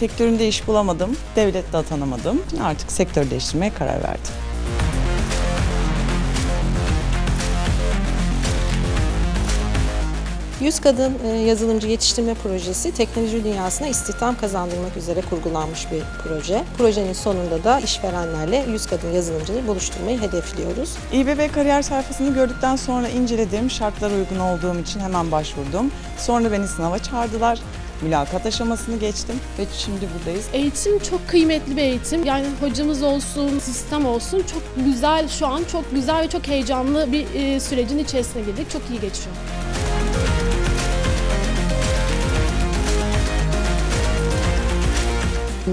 sektöründe iş bulamadım, devlette atanamadım. Artık sektör değiştirmeye karar verdim. Yüz Kadın e, Yazılımcı Yetiştirme Projesi teknoloji dünyasına istihdam kazandırmak üzere kurgulanmış bir proje. Projenin sonunda da işverenlerle yüz kadın yazılımcıları buluşturmayı hedefliyoruz. İBB kariyer sayfasını gördükten sonra inceledim. Şartlara uygun olduğum için hemen başvurdum. Sonra beni sınava çağırdılar. Mülakat aşamasını geçtim ve şimdi buradayız. Eğitim çok kıymetli bir eğitim. Yani hocamız olsun, sistem olsun çok güzel şu an çok güzel ve çok heyecanlı bir e, sürecin içerisine girdik. Çok iyi geçiyor.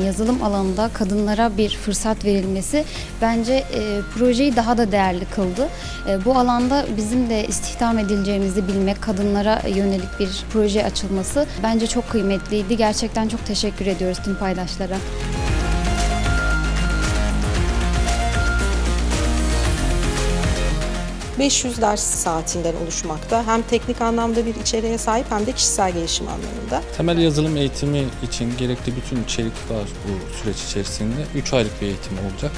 Yazılım alanında kadınlara bir fırsat verilmesi bence e, projeyi daha da değerli kıldı. E, bu alanda bizim de istihdam edileceğimizi bilmek, kadınlara yönelik bir proje açılması bence çok kıymetliydi. Gerçekten çok teşekkür ediyoruz tüm paydaşlara. 500 ders saatinden oluşmakta. Hem teknik anlamda bir içeriğe sahip hem de kişisel gelişim anlamında. Temel yazılım eğitimi için gerekli bütün içerik var bu süreç içerisinde. 3 aylık bir eğitim olacak.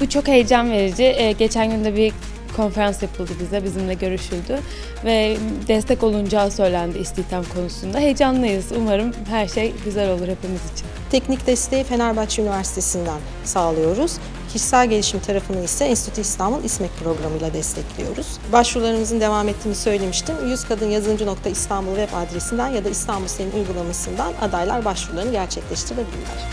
Bu çok heyecan verici. Ee, geçen gün de bir konferans yapıldı bize, bizimle görüşüldü ve destek olunacağı söylendi istihdam konusunda. Heyecanlıyız. Umarım her şey güzel olur hepimiz için. Teknik desteği Fenerbahçe Üniversitesi'nden sağlıyoruz. Kişisel gelişim tarafını ise Enstitü İstanbul İSMEK programıyla destekliyoruz. Başvurularımızın devam ettiğini söylemiştim. Yüz Kadın Yazılımcı.İstanbul web adresinden ya da İstanbul Senin uygulamasından adaylar başvurularını gerçekleştirebilirler.